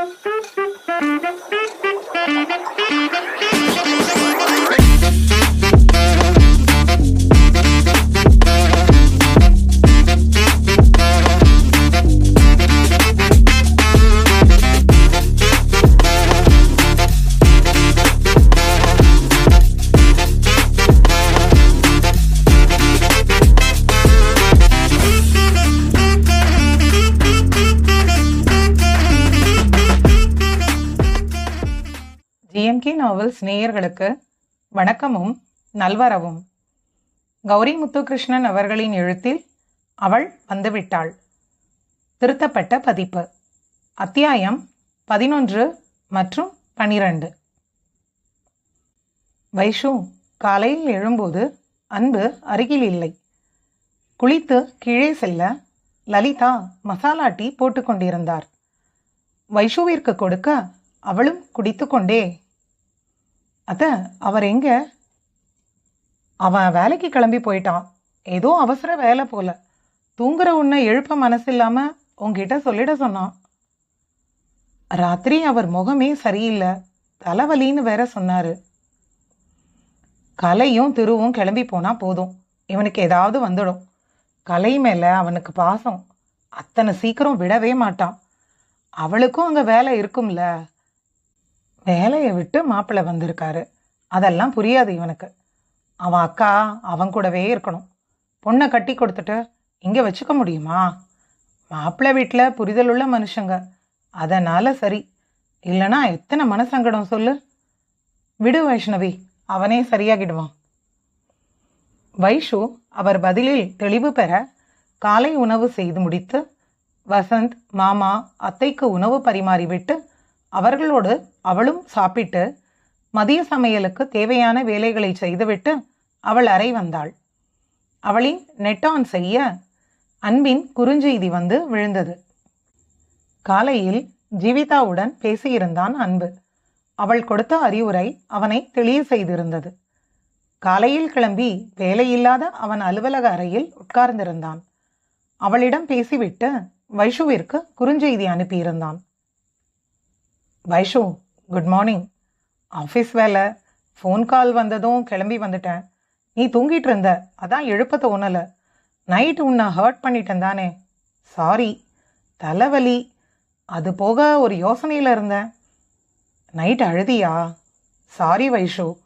Thank you. நேயர்களுக்கு வணக்கமும் நல்வரவும். கௌரி முத்துகிருஷ்ணன் அவர்களின் எழுத்தில் அவள் வந்துவிட்டாள். திருத்தப்பட்ட பதிப்பு. அத்தியாயம் பதினொன்று மற்றும் பனிரெண்டு. வைஷு காலையில் எழும்போது அன்பு அருகில் இல்லை. குளித்து கீழே செல்ல லலிதா மசாலா டீ போட்டுக்கொண்டிருந்தார் வைஷுவிற்கு கொடுக்க அவளும் குடித்துக்கொண்டே அத்த அவர் எங்க? அவன் வேலைக்கு கிளம்பி போயிட்டான். ஏதோ அவசர வேலை போல. தூங்குற உன்னை எழுப்ப மனசில்லாம உங்ககிட்ட சொல்லிட சொன்னான். ராத்திரி அவர் முகமே சரியில்லை. தலைவலின்னு வேற சொன்னாரு. கலையும் திருவும் கிளம்பி போனா போதும். இவனுக்கு ஏதாவது வந்துடும். கலை மேல அவனுக்கு பாசம். அத்தனை சீக்கிரம் விடவே மாட்டான். அவளுக்கும் அங்க வேலை இருக்கும்ல. வேலையை விட்டு மாப்பிள்ளை வந்திருக்காரு. அதெல்லாம் புரியாது இவனுக்கு. அவன் அக்கா அவன் கூடவே இருக்கணும். பொண்ணை கட்டி கொடுத்துட்டு இங்கே வச்சுக்க முடியுமா? மாப்பிள்ளை வீட்டில் புரிதலுள்ள மனுஷங்க. அதனால் சரி. இல்லைனா எத்தனை மனசங்கடம் சொல்லு. விடு வைஷ்ணவி அவனே சரியாகிடுவான். வைஷு அவர் பதிலில் தெளிவு பெற காலை உணவு செய்து முடித்து வசந்த் மாமா அத்தைக்கு உணவு பரிமாறிவிட்டு அவர்களோடு அவளும் சாப்பிட்டு மதிய சமையலுக்கு தேவையான வேலைகளை செய்துவிட்டு அவள் அறை வந்தாள். அவளின் நெட் ஆன் செய்ய அன்பின் குறுஞ்செய்தி வந்து விழுந்தது. காலையில் ஜீவிதாவுடன் பேசியிருந்தான் அன்பு. அவள் கொடுத்த அறிவுரை அவனை தெளிய செய்திருந்தது. காலையில் கிளம்பி வேலையில்லாத அவன் அலுவலக அறையில் உட்கார்ந்திருந்தான். அவளிடம் பேசிவிட்டு வைஷுவிற்கு குறுஞ்செய்தி அனுப்பியிருந்தான். வைஷு குட் மார்னிங் ஆஃபீஸ் வேலை. ஃபோன் கால் வந்ததும் கிளம்பி வந்துட்டேன். நீ தூங்கிட்டு இருந்த. அதான் எழுப்ப தோணலை நைட்டு உன்னை ஹர்ட் பண்ணிட்டேன் தானே. சாரி தலைவலி. அது போக ஒரு யோசனையில் இருந்தேன். நைட் அழுதியா? சாரி வைஷு.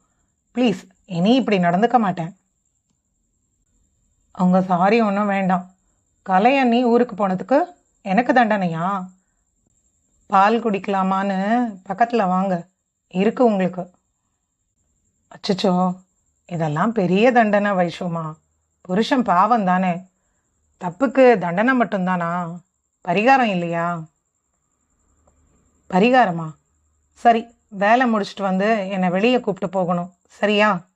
ப்ளீஸ் இனி இப்படி நடந்துக்க மாட்டேன். அவங்க சாரி ஒன்றும் வேண்டாம். கலையண்ணி ஊருக்கு போனதுக்கு எனக்கு தண்டனையா? பால் குடிக்கலாமான்னு பக்கத்தில் வாங்க. இருக்கு உங்களுக்கு. அச்சச்சோ இதெல்லாம் பெரிய தண்டனை வைஷுமா புருஷன் பாவம் தானே. தப்புக்கு தண்டனை மட்டும்தானா? பரிகாரம் இல்லையா? பரிகாரமா? சரி வேலை முடிச்சுட்டு வந்து என்னை வெளியே கூப்பிட்டு போகணும். சரியா?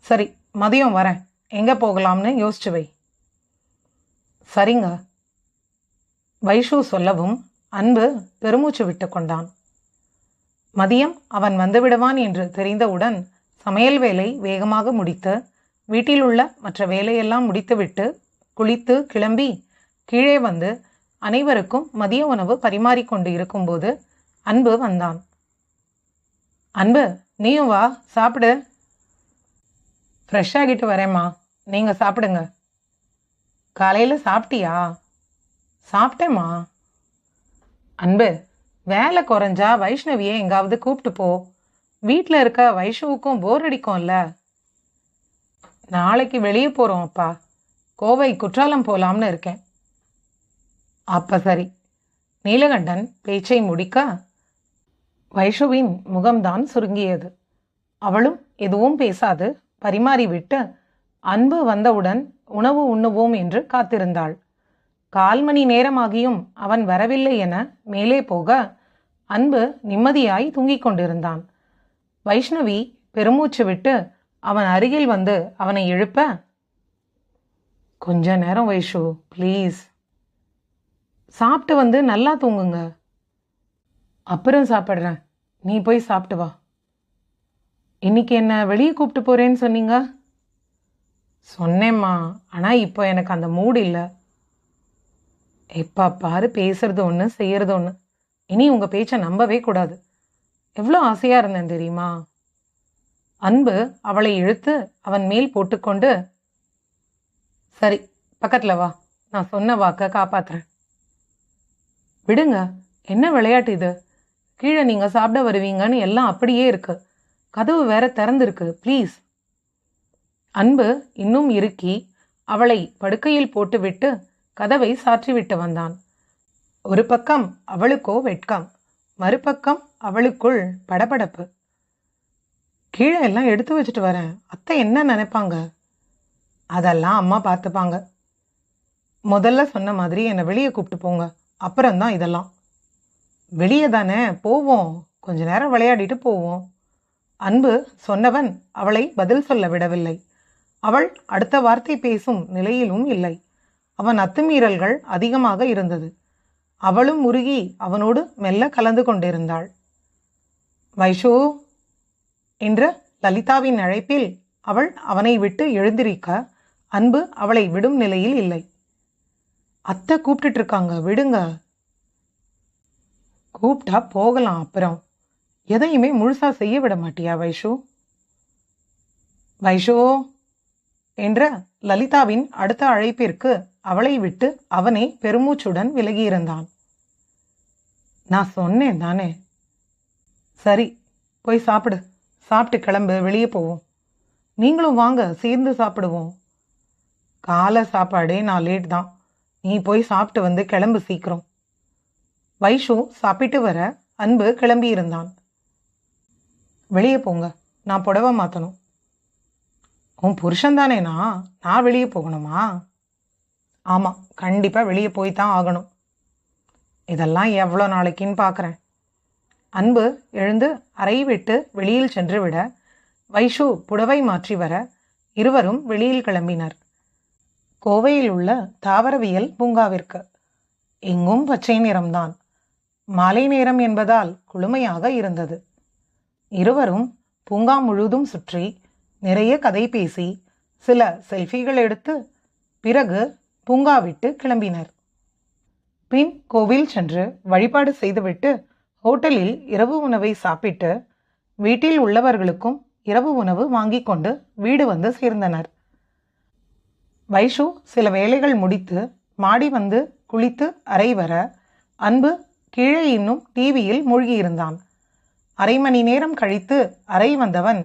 சரி மதியம் வரேன். எங்கே போகலாம்னு யோசிச்சு வை. சரிங்க. வைஷு சொல்லவும் அன்பு பெருமூச்சு விட்டு கொண்டான். மதியம் அவன் வந்துவிடுவான் என்று தெரிந்தவுடன் சமையல் வேலை வேகமாக முடித்து வீட்டிலுள்ள மற்ற வேலையெல்லாம் முடித்துவிட்டு குளித்து கிளம்பி கீழே வந்து அனைவருக்கும் மதிய உணவு பரிமாறிக்கொண்டு இருக்கும்போது அன்பு வந்தான். அன்பு நீயும் வா சாப்பிடு. ஃப்ரெஷ் ஆகிட்டு வரேம்மா. நீங்கள் சாப்பிடுங்க. காலையில் சாப்பிட்டியா? சாப்பிட்டேம்மா. அன்பு வேலை குறைஞ்சா வைஷ்ணவியை எங்காவது கூப்பிட்டு போ. வீட்டில் இருக்க வைஷ்ணவுக்கும் போர் அடிக்கும்ல. நாளைக்கு வெளியே போகிறோம் அப்பா. கோவை குற்றாலம் போகலாம்னு இருக்கேன். அப்ப சரி. நீலகண்டன் பேச்சை முடிக்க வைஷுவின் முகம்தான் சுருங்கியது. அவளும் எதுவும் பேசாது. பரிமாறிவிட்டு அன்பு வந்தவுடன் உணவு உண்ணுவோம் என்று காத்திருந்தாள். கால் மணி நேரமாகியும் அவன் வரவில்லை என மேலே போக அன்பு நிம்மதியாய் தூங்கிக் கொண்டிருந்தான். வைஷ்ணவி பெருமூச்சு விட்டு அவன் அருகில் வந்து அவனை எழுப்ப கொஞ்ச நேரம் வைஷு ப்ளீஸ் சாப்பிட்டு வந்து நல்லா தூங்குங்க. அப்புறம் சாப்பிட்றேன். நீ போய் சாப்பிட்டு வா. இன்னைக்கு என்ன வெளியே கூப்பிட்டு போறேன்னு சொன்னீங்க? சொன்னேம்மா. ஆனால் இப்போ எனக்கு அந்த மூடு இல்லை. எப்பா பாரு பேசுறது ஒன்று செய்யறது ஒன்று இனி உங்க பேச்சை நம்பவே கூடாது. எவ்வளோ ஆசையா இருந்தேன் தெரியுமா? அன்பு அவளை இழுத்து அவன் மேல் போட்டுக்கொண்டு சரி பக்கத்துல வா. நான் சொன்ன வாக்க காப்பாத்துறேன். விடுங்க. என்ன விளையாட்டு இது? கீழே நீங்க சாப்பிட வருவீங்கன்னு எல்லாம் அப்படியே இருக்கு. கதவு வேற திறந்திருக்கு. ப்ளீஸ். அன்பு இன்னும் இறுக்கி அவளை படுக்கையில் போட்டுவிட்டு கதவை சாற்றிவிட்டு வந்தான். ஒரு பக்கம் அவளுக்கோ வெட்கம் மறுபக்கம் அவளுக்குள் படபடப்பு. கீழே எல்லாம் எடுத்து வச்சுட்டு வரேன். அத்தை என்ன நினைப்பாங்க? அதெல்லாம் அம்மா பார்த்துப்பாங்க. முதல்ல சொன்ன மாதிரி என்னை வெளியே கூப்பிட்டு போங்க. அப்புறம்தான் இதெல்லாம். வெளியே தானே போவோம். கொஞ்ச நேரம் விளையாடிட்டு போவோம். அன்பு சொன்னவன் அவளை பதில் சொல்ல விடவில்லை. அவள் அடுத்த வார்த்தை பேசும் நிலையிலும் இல்லை. அவன் அத்துமீறல்கள் அதிகமாக இருந்தது. அவளும் உருகி அவனோடு மெல்ல கலந்து கொண்டிருந்தாள். வைஷு! என்ற லலிதாவின் அழைப்பில் அவள் அவனை விட்டு எழுந்திருக்க அன்பு அவளை விடும் நிலையில் இல்லை. அத்தை கூப்பிட்டுட்டு இருக்காங்க விடுங்க. கூப்பிட்டா போகலாம் அப்புறம். எதையுமே முழுசா செய்ய விட மாட்டியா வைஷு? வைஷோ! என்ற லலிதாவின் அடுத்த அழைப்பிற்கு அவளை விட்டு அவனே பெருமூச்சுடன் விலகியிருந்தான். நான் சொன்னேன் தானே. சரி போய் சாப்பிடு. சாப்பிட்டு கிளம்பு. வெளியே போவோம். நீங்களும் வாங்க. சேர்ந்து சாப்பிடுவோம். காலை சாப்பாடே நான் லேட் தான். நீ போய் சாப்பிட்டு வந்து கிளம்பு சீக்கிரம். வைஷு சாப்பிட்டு வர அன்பு கிளம்பி இருந்தான் வெளியே போங்க. நான் புடவை மாற்றணும் உன் புருஷன் தானேனா நான் வெளியே போகணுமா? ஆமாம் கண்டிப்பாக வெளியே போய் தான் ஆகணும். இதெல்லாம் எவ்வளோ நாளைக்குன்னு பார்க்குறேன் அன்பு எழுந்து அறை விட்டு வெளியில் சென்று விட வைஷு புடவை மாற்றி வர இருவரும் வெளியில் கிளம்பினர். கோவையில் உள்ள தாவரவியல் பூங்காவிற்கு. எங்கும் பச்சை நிறம்தான். மாலை நேரம் என்பதால் குளுமையாக இருந்தது. இருவரும் பூங்கா முழுதும் சுற்றி நிறைய கதை பேசி சில செல்ஃபிகள் எடுத்து பிறகு பூங்கா விட்டு கிளம்பினர். பின் கோவில் சென்று வழிபாடு செய்துவிட்டு ஹோட்டலில் இரவு உணவை சாப்பிட்டு வீட்டில் உள்ளவர்களுக்கும் இரவு உணவு வாங்கி கொண்டு வீடு வந்து சேர்ந்தனர். வைஷு சில வேலைகள் முடித்து மாடி வந்து குளித்து அறை வர அன்பு கீழே இன்னும் டிவியில் மூழ்கியிருந்தான். அரை மணி நேரம் கழித்து அறை வந்தவன்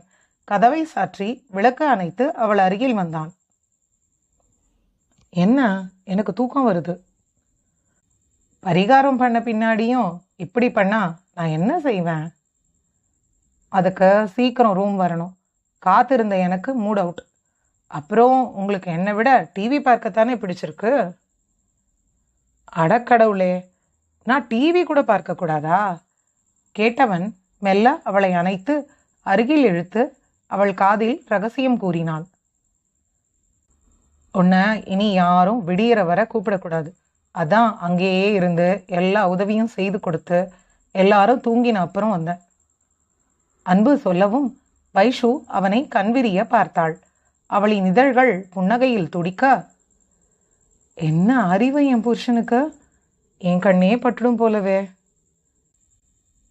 கதவை சாற்றி விளக்கு அணைத்து அவள் அருகில் வந்தான். என்ன? எனக்கு தூக்கம் வருது. பரிகாரம் பண்ண பின்னாடியும் இப்படி பண்ணா நான் என்ன செய்வேன்? அதுக்கு சீக்கிரம் ரூம் வரணும். காத்திருந்த எனக்கு மூட் அவுட் அப்புறம் உங்களுக்கு என்னை விட டிவி பார்க்கத்தானே பிடிச்சிருக்கு? அடக்கடவுளே நான் டிவி கூட பார்க்கக்கூடாதா? கேட்டவன் மெல்ல அவளை அணைத்து அருகில் இழுத்து அவள் காதில் ரகசியம் கூறினாள். உன்னை இனி யாரும் விடியற வர கூப்பிடக்கூடாது. அதான் அங்கேயே இருந்து எல்லா உதவியும் செய்து கொடுத்து எல்லாரும் தூங்கின அப்புறம் வந்தேன். அன்பு சொல்லவும் வைஷு அவனை கண்விரிய பார்த்தாள். அவளின் இதழ்கள் புன்னகையில் துடிக்க என்ன அறிவு என் புருஷனுக்கு? என் கண்ணே பட்டுடும் போலவே.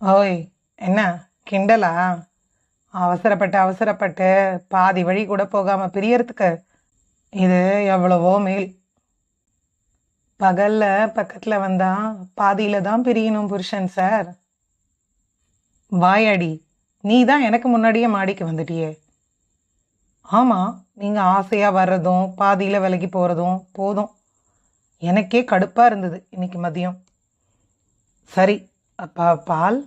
ஓய் என்ன கிண்டலா? அவசரப்பட்டு அவசரப்பட்டு பாதி வழி கூட போகாமல் பிரியறதுக்கு இது எவ்வளவோ மேல். பகல்ல பக்கத்தில் வந்தா பாதியில தான் பிரியணும் புருஷன் சார். வாயாடி நீ தான் எனக்கு முன்னாடியே மாடிக்கு வந்துட்டியே. ஆமாம் நீங்கள் ஆசையாக வர்றதும் பாதியில் விலகி போகிறதும் போதும். எனக்கே கடுப்பாக இருந்தது இன்னைக்கு மதியம். சரி அப்பா பால்.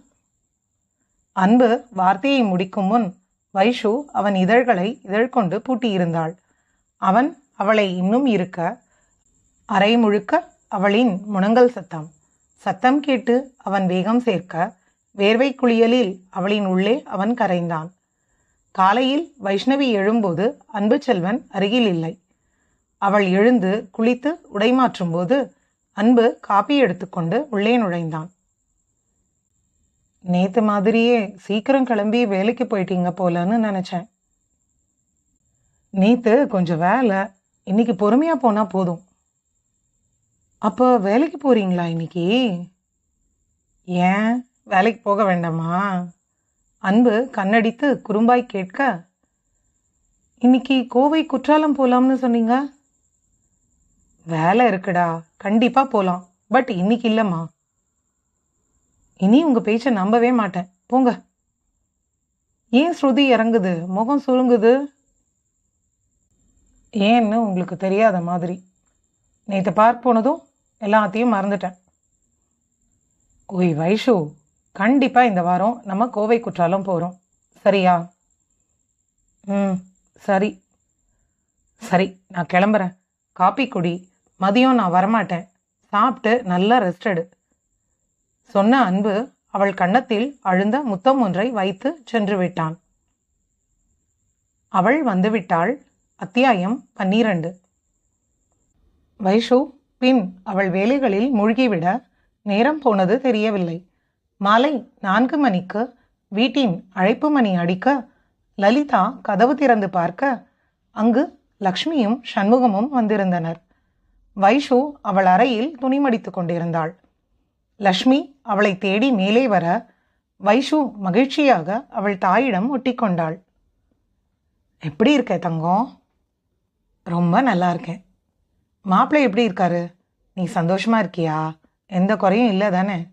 அன்பு வார்த்தையை முடிக்கும் முன் வைஷு அவன் இதழ்களை இதழ் கொண்டு பூட்டியிருந்தாள். அவன் அவளை இன்னும் இருக்க அரை முழுக்க அவளின் முனங்கல் சத்தம். சத்தம் கேட்டு அவன் வேகம் சேர்க்க வேர்வை குளியலில் அவளின் உள்ளே அவன் கரைந்தான். காலையில் வைஷ்ணவி எழும்போது அன்பு செல்வன் அருகில் இல்லை. அவள் எழுந்து குளித்து உடை மாற்றும்போது அன்பு காப்பி எடுத்துக்கொண்டு உள்ளே நுழைந்தான். நேற்று மாதிரியே சீக்கிரம் கிளம்பி வேலைக்கு போயிட்டீங்க போலன்னு நினச்சேன். நேற்று கொஞ்சம் வேலை இன்னைக்கு பொறுமையாக போனால் போதும். அப்போ வேலைக்கு போகிறீங்களா இன்னைக்கு? ஏன்? வேலைக்கு போக வேண்டாமா? அன்பு கண்ணடித்து குறும்பாய் கேட்க இன்னைக்கு கோவை குற்றாலம் போகலாம்னு சொன்னீங்க? வேலை இருக்குடா கண்டிப்பாக போகலாம் பட் இன்னைக்கு இல்லைம்மா. இனி உங்க பேச்சை நம்பவே மாட்டேன். போங்க. ஏன் ஸ்ருதி இறங்குது? முகம் சுருங்குது. ஏன்னு உங்களுக்கு தெரியாத மாதிரி. நேற்று பார்க் போனதும் எல்லாத்தையும் மறந்துட்டேன். ஓய் வைஷு கண்டிப்பாக இந்த வாரம் நம்ம கோவை குற்றாலம் போகிறோம் சரியா? ம் சரி. சரி நான் கிளம்புறேன். காப்பி குடி. மதியம் நான் வரமாட்டேன். சாப்பிட்டு நல்லா ரெஸ்ட் எடு. சொன்ன அன்பு அவள் கன்னத்தில் அழுந்த முத்தம் ஒன்றை வைத்து சென்று விட்டான் அவள் வந்துவிட்டாள். அத்தியாயம் பன்னிரண்டு. வைஷு பின் அவள் வேலைகளில் மூழ்கிவிட நேரம் போனது தெரியவில்லை. மாலை நான்கு மணிக்கு வீட்டின் அழைப்பு மணி அடிக்க லலிதா கதவு திறந்து பார்க்க அங்கு லக்ஷ்மியும் சண்முகமும் வந்திருந்தனர். வைஷு அவள் அறையில் துணி மடித்துக் கொண்டிருந்தாள். லக்ஷ்மி அவளை தேடி மேலே வர வைஷு மகிழ்ச்சியாக அவள் தாயிடம் ஒட்டிக்கொண்டாள். எப்படி இருக்க தங்கம்? ரொம்ப நல்லா இருக்கேன். மாப்பிள்ளை எப்படி இருக்காரு? நீ சந்தோஷமா இருக்கியா? எந்த குறையும் இல்லை தானே?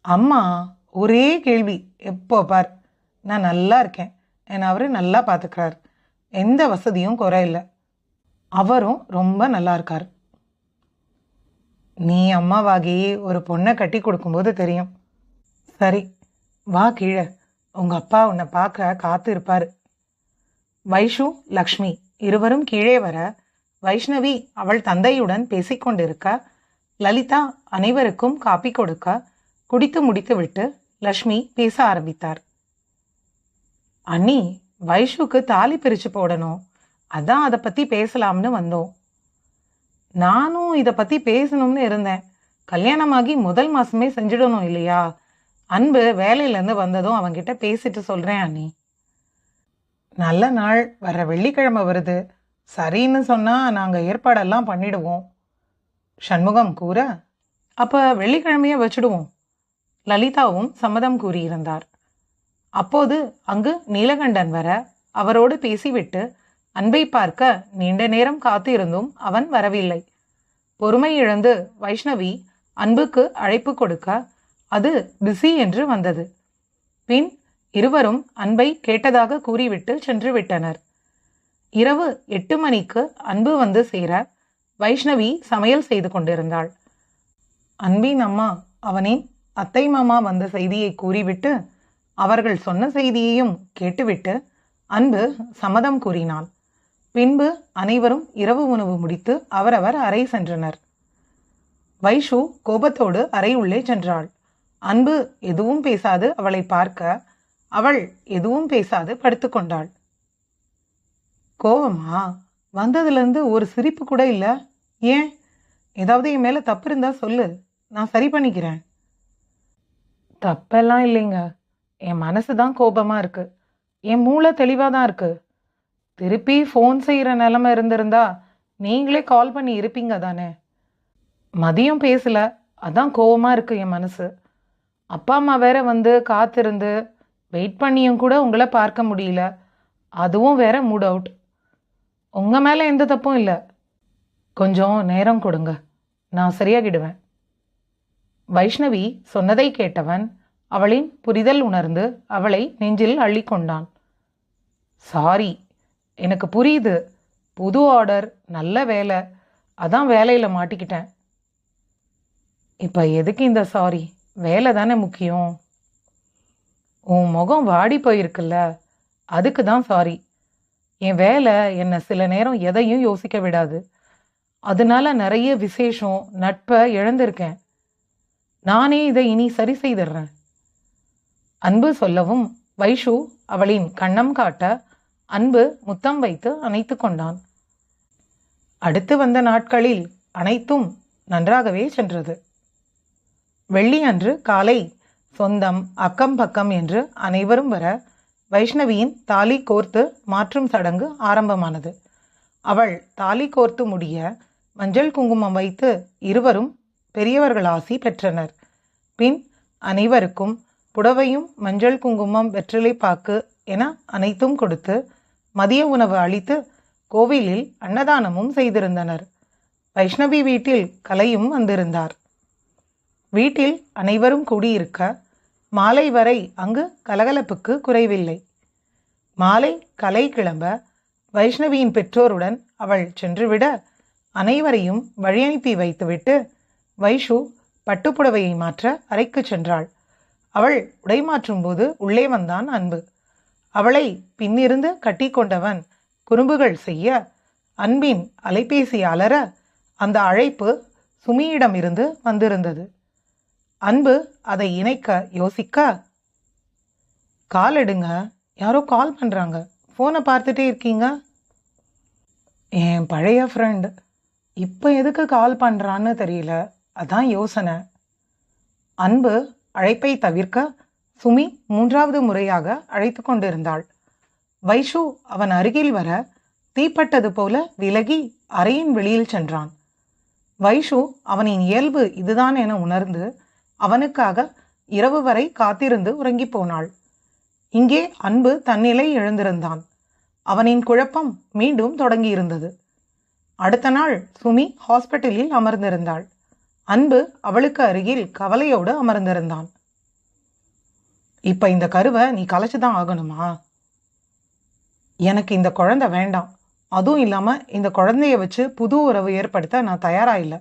அம்மா ஒரே கேள்வி. எப்போ பார். நான் நல்லா இருக்கேன். என்னை அவர் நல்லா பார்த்துக்கிறார். எந்த வசதியும் குறை இல்லை. அவரும் ரொம்ப நல்லா இருக்கார். நீ அம்மாவாகி ஒரு பொண்ணை கட்டி கொடுக்கும்போது தெரியும். சரி வா கீழே. உங்கள் அப்பா உன்னை பார்க்க காத்து இருப்பார். வைஷு லக்ஷ்மி இருவரும் கீழே வர வைஷ்ணவி அவள் தந்தையுடன் பேசிக்கொண்டிருக்க லலிதா அனைவருக்கும் காப்பி கொடுக்க குடித்து முடித்துவிட்டு லக்ஷ்மி பேச ஆரம்பித்தார். அண்ணி வைஷுக்கு தாலி பிரித்து போடணும். அதான் அதை பற்றி பேசலாம்னு வந்தோம். நானும் இதை பத்தி பேசணும்னு இருந்தேன். கல்யாணமாகி முதல் மாசமே செஞ்சிடணும் இல்லையா? அன்பு வேலையிலேருந்து வந்ததும் அவன்கிட்ட பேசிட்டு சொல்கிறேன் அண்ணி. நல்ல நாள் வர வெள்ளிக்கிழமை வருது. சரின்னு சொன்னால் நாங்கள் ஏற்பாடெல்லாம் பண்ணிடுவோம். சண்முகம் கூற அப்போ வெள்ளிக்கிழமையே வச்சிடுவோம். லலிதாவும் சம்மதம் கூறியிருந்தார். அப்போது அங்கு நீலகண்டன் வர அவரோடு பேசிவிட்டு அன்பை பார்க்க நீண்ட நேரம் காத்து இருந்தும் அவன் வரவில்லை. பொறுமை இழந்து வைஷ்ணவி அன்புக்கு அழைப்பு கொடுக்க அது பிஸி என்று வந்தது. பின் இருவரும் அன்பை கேட்டதாக கூறிவிட்டு சென்று விட்டனர் இரவு எட்டு மணிக்கு அன்பு வந்து சேர வைஷ்ணவி சமையல் செய்து கொண்டிருந்தாள். அன்பின் அம்மா அவனின் அத்தை மாமா வந்த செய்தியை கூறிவிட்டு அவர்கள் சொன்ன செய்தியையும் கேட்டுவிட்டு அன்பு சம்மதம் கூறினாள். பின்பு அனைவரும் இரவு உணவு முடித்து அவரவர் அறை சென்றனர். வைஷு கோபத்தோடு அறை உள்ளே சென்றாள். அன்பு எதுவும் பேசாது அவளை பார்க்க அவள் எதுவும் பேசாது படுத்துக்கொண்டாள் கோவமா? வந்ததுலேருந்து ஒரு சிரிப்பு கூட இல்லை. ஏன்? ஏதாவது என் மேலே தப்பு இருந்தால் சொல்லு. நான் சரி பண்ணிக்கிறேன். தப்பெல்லாம் இல்லைங்க. என் மனசு தான் கோபமாக இருக்குது என் மூளை தெளிவாக தான் இருக்குது திருப்பி ஃபோன் செய்கிற நிலமை இருந்திருந்தா நீங்களே கால் பண்ணி இருப்பீங்க தானே? மதியம் பேசல. அதான் கோவமாக இருக்கு என் மனசு. அப்பா அம்மா வேற வந்து காத்திருந்து வெயிட் பண்ணியும் கூட உங்களை பார்க்க முடியல. அதுவும் வேற மூட் அவுட் உங்கள் மேலே எந்த தப்பும் இல்லை. கொஞ்சம் நேரம் கொடுங்க. நான் சரியாகிடுவேன். வைஷ்ணவி சொன்னதை கேட்டவன் அவளின் புரிதல் உணர்ந்து அவளை நெஞ்சில் அள்ளிக்கொண்டான். சாரி எனக்கு புரியுது. புது ஆர்டர் நல்ல வேலை. அதான் வேலையில் மாட்டிக்கிட்டேன். இப்போ எதுக்கு இந்த சாரி வேலை தானே முக்கியம். உன் முகம் வாடி போயிருக்குல்ல. அதுக்கு தான் சாரி என் வேலை என்னை சில நேரம் எதையும் யோசிக்க விடாது. அதனால நிறைய விசேஷம் நட்பை இழந்திருக்கேன். நானே இதை இனி சரி செய்திடுறேன். அன்பு சொல்லவும் வைஷு அவளின் கண்ணம் காட்ட அன்பு முத்தம் வைத்து அணைத்து கொண்டான். அடுத்து வந்த நாட்களில் அனைத்தும் நன்றாகவே சென்றது. வெள்ளி அன்று காலை சொந்தம் அக்கம் பக்கம் என்று அனைவரும் வர வைஷ்ணவியின் தாலி கோர்த்து மாற்றும் சடங்கு ஆரம்பமானது. அவள் தாலி கோர்த்து முடிய மஞ்சள் குங்குமம் வைத்து இருவரும் பெரியவர்கள் ஆசி பெற்றனர். பின் அனைவருக்கும் புடவையும் மஞ்சள் குங்குமம் வெற்றிலை பாக்கு என அனைத்தும் கொடுத்து மதிய உணவு அளித்து கோவிலில் அன்னதானமும் செய்திருந்தனர். வைஷ்ணவி வீட்டில் கலையும் வந்திருந்தார். வீட்டில் அனைவரும் கூடியிருக்க மாலை வரை அங்கு கலகலப்புக்கு குறைவில்லை. மாலை கலை கிளம்ப வைஷ்ணவியின் பெற்றோருடன் அவள் சென்றுவிட அனைவரையும் வழியனுப்பி வைத்துவிட்டு வைஷு பட்டுப்புடவையை மாற்ற அறைக்கு சென்றாள். அவள் உடை மாற்றும் போது உள்ளே வந்தான் அன்பு. அவளை பின்னிருந்து கட்டிக்கொண்டவன் குறும்புகள் செய்ய அன்பின் அலைபேசி அலற அந்த அழைப்பு சுமியிடமிருந்து வந்திருந்தது. அன்பு அதை இணைக்க யோசிக்க கால் எடுங்க யாரோ கால் பண்ணுறாங்க ஃபோனை பார்த்துட்டே இருக்கீங்க? என் பழைய ஃப்ரெண்ட் இப்போ எதுக்கு கால் பண்ணுறான்னு தெரியல. அதான் யோசனை. அன்பு அழைப்பை தவிர்க்க சுமி மூன்றாவது முறையாக அழைத்து கொண்டிருந்தாள். வைஷு அவன் அருகில் வர தீப்பட்டது போல விலகி அறையின் வெளியில் சென்றான். வைஷு அவனின் இயல்பு இதுதான் என உணர்ந்து அவனுக்காக இரவு வரை காத்திருந்து உறங்கிப் போனாள். இங்கே அன்பு தன்னிலை எழுந்திருந்தான். அவனின் குழப்பம் மீண்டும் தொடங்கியிருந்தது. அடுத்த நாள் சுமி ஹாஸ்பிட்டலில் அமர்ந்திருந்தாள். அன்பு அவளுக்கு அருகில் கவலையோடு அமர்ந்திருந்தான். இப்போ இந்த கருவை நீ கலைச்சுதான் ஆகணுமா? எனக்கு இந்த குழந்தை வேண்டாம். அதுவும் இல்லாமல் இந்த குழந்தைய வச்சு புது உறவு ஏற்படுத்த நான் தயாராக இல்லை.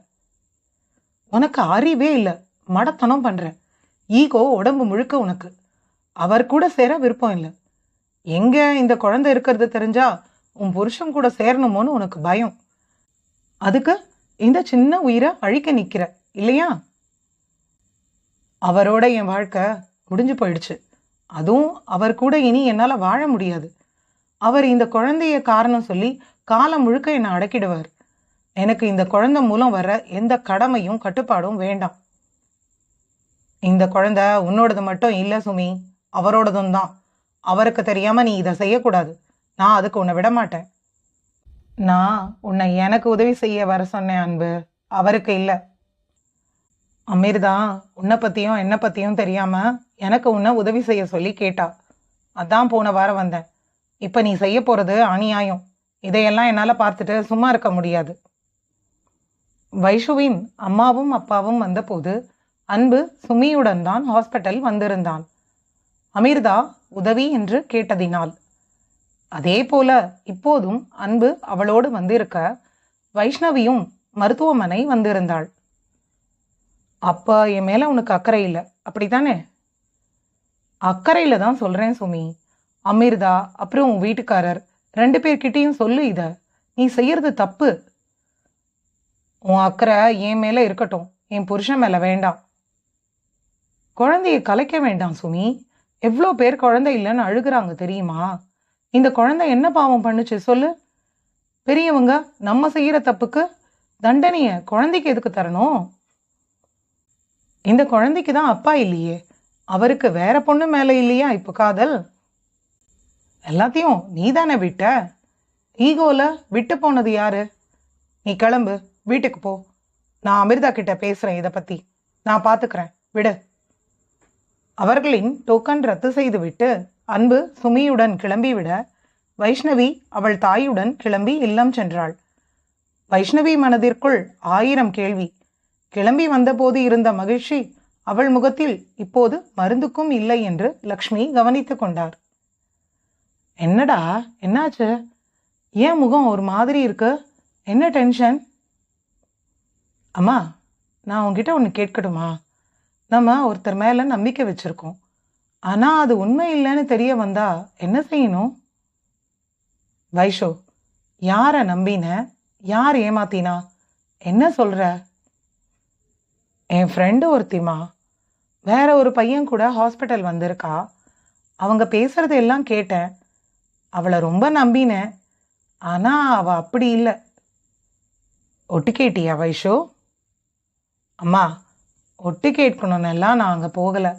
உனக்கு அறிவே இல்லை. மடத்தனம் பண்ணுறேன் ஈகோ உடம்பு முழுக்க உனக்கு. அவர் கூட சேர விருப்பம் இல்லை. எங்கே இந்த குழந்தை இருக்கிறது தெரிஞ்சா உன் புருஷன் கூட சேரணுமோன்னு உனக்கு பயம். அதுக்கு இந்த சின்ன உயிரை அழிக்க நிற்கிற இல்லையா? அவரோட என் வாழ்க்கை முடிஞ்சு போயிடுச்சு. அதுவும் அவர் கூட இனி என்னால் வாழ முடியாது. அவர் இந்த குழந்தைய காரணம் சொல்லி காலம் முழுக்க என்னை அடக்கிடுவார். எனக்கு இந்த குழந்தை மூலம் வர எந்த கடமையும் கட்டுப்பாடும் வேண்டாம். இந்த குழந்தை உன்னோடது மட்டும் இல்லை சுமி அவரோடதும் தான். அவருக்கு தெரியாம நீ இதை செய்யக்கூடாது. நான் அதுக்கு உன்னை விட மாட்டேன். நான் உன்னை எனக்கு உதவி செய்ய வர சொன்னேன் அன்பு. அவருக்கு இல்லை. அமீர்தான் உன்னை பற்றியும் என்னை பற்றியும் தெரியாமல் எனக்கு உன்னை உதவி செய்ய சொல்லி கேட்டா. அதான் போன வாரம் வந்தேன். இப்போ நீ செய்ய போகிறது அநியாயம். இதையெல்லாம் என்னால் பார்த்துட்டு சும்மா இருக்க முடியாது. வைஷுவின் அம்மாவும் அப்பாவும் வந்தபோது அன்பு சுமியுடன் தான் ஹாஸ்பிட்டல் வந்திருந்தான் அமீர்தா உதவி என்று கேட்டதினால். அதே போல இப்போதும் அன்பு அவளோடு வந்திருக்க வைஷ்ணவியும் மருத்துவமனை வந்திருந்தாள். அப்பா என் மேல உனக்கு அக்கறை இல்லை. அப்படித்தானே? அக்கறையில் தான் சொல்கிறேன் சுமி. அமிர்தா அப்புறம் உன் வீட்டுக்காரர் ரெண்டு பேர்கிட்டையும் சொல்லு இதை. நீ செய்யறது தப்பு. உன் அக்கறை என் மேலே இருக்கட்டும். என் புருஷன் மேலே வேண்டாம். குழந்தைய கலைக்க வேண்டாம் சுமி. எவ்வளோ பேர் குழந்தை இல்லைன்னு அழுகிறாங்க தெரியுமா? இந்த குழந்தை என்ன பாவம் பண்ணுச்சு சொல்லு. பெரியவங்க நம்ம செய்கிற தப்புக்கு தண்டனையை குழந்தைக்கு எதுக்கு தரணும்? இந்த குழந்தைக்கு தான் அப்பா இல்லையே. அவருக்கு வேற பொண்ணு மேலே இல்லையா இப்போ காதல்? எல்லாத்தையும் நீ தானே விட்ட? ஈகோவில் விட்டு போனது யாரு? நீ கிளம்பு வீட்டுக்கு போ. நான் அமிர்தா கிட்ட பேசுகிறேன் இதை பற்றி நான் பார்த்துக்கிறேன் விடு. அவர்களின் டோக்கன் ரத்து செய்துவிட்டு அன்பு சுமியுடன் கிளம்பிவிட வைஷ்ணவி அவள் தாயுடன் கிளம்பி இல்லம் சென்றாள். வைஷ்ணவி மனதிற்குள் ஆயிரம் கேள்வி. கிளம்பி வந்தபோது இருந்த மகிழ்ச்சி அவள் முகத்தில் இப்போது மருந்துக்கும் இல்லை என்று லக்ஷ்மி கவனித்து கொண்டார். என்னடா என்னாச்சு? ஏன் முகம் ஒரு மாதிரி இருக்கு? என்ன டென்ஷன்? அம்மா நான் உங்ககிட்ட ஒன்று கேட்கட்டுமா? நம்ம ஒருத்தர் மேலே நம்பிக்கை வச்சுருக்கோம். ஆனால் அது உண்மை இல்லைன்னு தெரிய வந்தால் என்ன செய்யணும்? வைஷோ யாரை நம்பின? யார் ஏமாத்தினா? என்ன சொல்கிற என் ஃப்ரெண்டு ஒருத்திமா வேற ஒரு பையன் கூட ஹாஸ்பிட்டல் வந்திருக்கா. அவங்க பேசுறது எல்லாம் கேட்டேன். அவளை ரொம்ப நம்பினேன். ஆனால் அவள் அப்படி இல்லை. ஒட்டு கேட்டியா வைஷோ? அம்மா ஒட்டு கேட்கணுன்னெல்லாம் நான் அங்கே போகலை.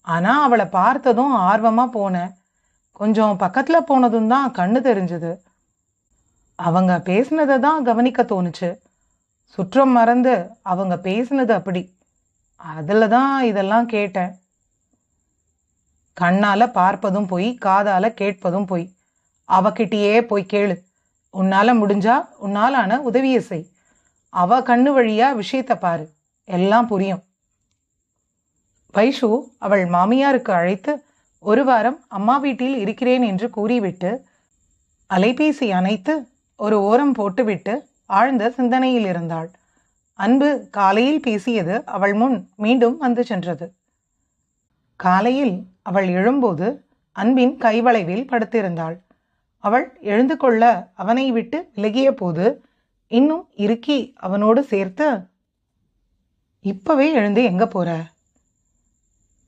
ஆனால் அவளை பார்த்ததும் ஆர்வமாக போனேன். கொஞ்சம் பக்கத்தில் போனதும் தான் கண்ணு தெரிஞ்சது. அவங்க பேசினதை தான் கவனிக்க தோணுச்சு. சுற்றம் மறந்து அவங்க பேசினது அப்படி. அதில் தான் இதெல்லாம் கேட்டேன். கண்ணால் பார்ப்பதும் போய் காதால் கேட்பதும் போய். அவகிட்டயே போய் கேளு. உன்னால் முடிஞ்சா உன்னாலான உதவியை செய். அவ கண்ணு வழியாக விஷயத்தை பாரு. எல்லாம் புரியும். வைஷு அவள் மாமியாருக்கு அழைத்து ஒரு வாரம் அம்மா வீட்டில் இருக்கிறேன் என்று கூறிவிட்டு அலைபேசி அணைத்து ஒரு ஓரம் போட்டுவிட்டு ஆழ்ந்த சிந்தனையில் இருந்தாள். அன்பு காலையில் பேசியது அவள் முன் மீண்டும் வந்து சென்றது. காலையில் அவள் எழும்போது அன்பின் கைவளைவில் படுத்திருந்தாள். அவள் எழுந்து கொள்ள அவனை விட்டு விலகிய போது இன்னும் இறுக்கி அவனோடு சேர்த்து இப்பவே எழுந்து எங்க போற?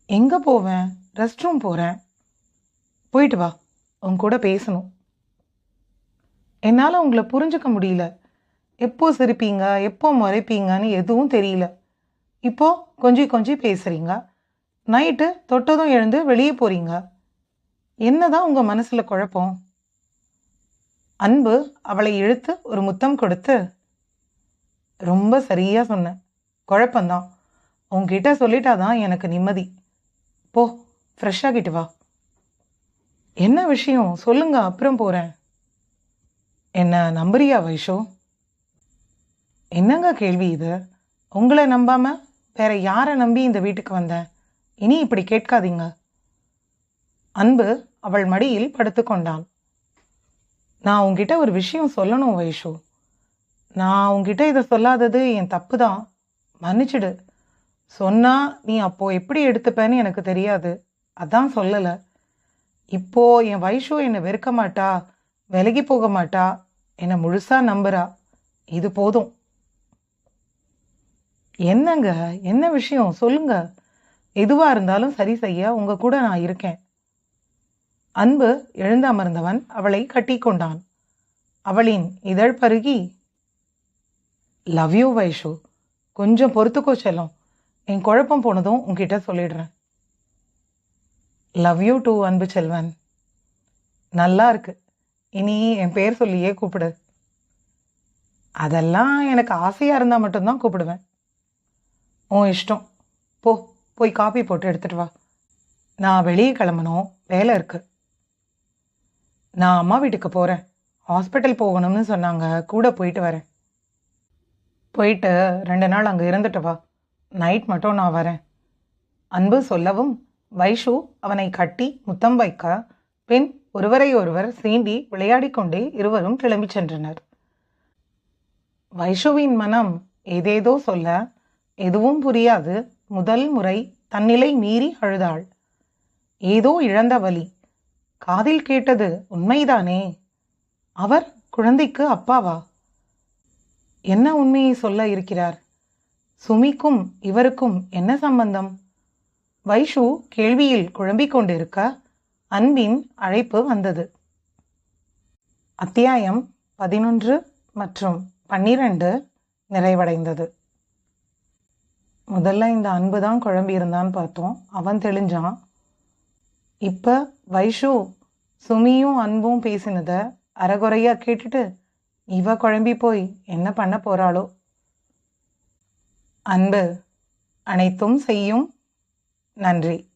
எங்க போவேன்? ரெஸ்ட் ரூம் போறேன். போயிட்டு வா. உன் கூட பேசணும். என்னால் உங்களை புரிஞ்சுக்க முடியல. எப்போ சிரிப்பீங்க? எப்போ முறைப்பீங்கன்னு எதுவும் தெரியல. இப்போ கொஞ்சம் கொஞ்சம் பேசுகிறீங்க நைட்டு தொட்டதும் எழுந்து வெளியே போகிறீங்க என்ன தான் உங்கள் மனசில் குழப்பம்? அன்பு அவளை இழுத்து ஒரு முத்தம் கொடுத்து ரொம்ப சரியாக சொன்னேன் குழப்பந்தான் உங்ககிட்ட சொல்லிட்டா தான் எனக்கு நிம்மதி. போ ஃப்ரெஷ்ஷாகிட்டு வா. என்ன விஷயம்? சொல்லுங்க அப்புறம் போகிறேன் என்ன நம்புறியா வைஷோ? என்னங்க கேள்வி இது? உங்களை நம்பாம வேற யாரை நம்பி இந்த வீட்டுக்கு வந்தேன் இனி இப்படி கேட்காதீங்க. அன்பு அவள் மடியில் படுத்துக்கொண்டான் நான் உங்ககிட்ட ஒரு விஷயம் சொல்லணும் வைஷு. நான் உங்ககிட்ட இதை சொல்லாதது என் தப்பு தான் மன்னிச்சிடு. சொன்னா நீ அப்போ எப்படி எடுத்துப்பேன்னு எனக்கு தெரியாது. அதான் சொல்லலை. இப்போ என் வைஷு என்னை வெறுக்க மாட்டா விலகி போக மாட்டா என்னை முழுசா நம்புறா. இது போதும். என்னங்க? என்ன விஷயம்? சொல்லுங்க. எதுவா இருந்தாலும் சரி செய்ய உங்க கூட நான் இருக்கேன். அன்பு எழுந்து அமர்ந்தவன் அவளை கட்டிக்கொண்டான் அவளின் இதழ் பருகி லவ் யூ வைஷு கொஞ்சம் பொறுத்துக்கோ செல்லம். என் குழப்பம் போனதும் உங்ககிட்ட சொல்லிடுறேன். லவ் யூ டூ அன்பு செல்வன். நல்லா இருக்கு. இனி என் பேர் சொல்லியே கூப்பிடு. அதெல்லாம் எனக்கு ஆசையாக இருந்தால் மட்டும்தான் கூப்பிடுவேன். உன் இஷ்டம். போ போய் காப்பி போட்டு எடுத்துட்டு வா. நான் வெளியே கிளம்பணும் வேலை இருக்கு. நான் அம்மா வீட்டுக்கு போகிறேன் ஹாஸ்பிட்டல் போகணும்னு சொன்னாங்க. கூட போயிட்டு வரேன். போயிட்டு ரெண்டு நாள் அங்கே இருந்துட்டு வா. நைட் மட்டும் நான் வரேன். அன்பு சொல்லவும் வைஷு அவனை கட்டி முத்தம் வைக்க பின் ஒருவரை ஒருவர் சீண்டி விளையாடிக்கொண்டே இருவரும் கிளம்பி சென்றனர். வைஷுவின் மனம் ஏதேதோ சொல்ல எதுவும் புரியாது. முதல் முறை தன்னிலை மீறி அழுதாள். ஏதோ இழந்த வலி. காதில் கேட்டது உண்மைதானே? அவர் குழந்தைக்கு அப்பாவா? என்ன உண்மையை சொல்ல இருக்கிறார்? சுமிக்கும் இவருக்கும் என்ன சம்பந்தம்? வைஷு கேள்வியில் குழம்பிக் கொண்டிருக்க அன்பின் அழைப்பு வந்தது. அத்தியாயம் பதினொன்று மற்றும் பன்னிரண்டு நிறைவடைந்தது. முதல்ல இந்த அன்பு தான் குழம்பி இருந்தான்னு பார்த்தோம். அவன் தெளிஞ்சான். இப்போ வைஷு சுமியும் அன்பும் பேசினதை அறகுறையாக கேட்டுட்டு இவ குழம்பி போய் என்ன பண்ண போகிறாளோ அன்பு அனைத்தும் செய்யும். நன்றி.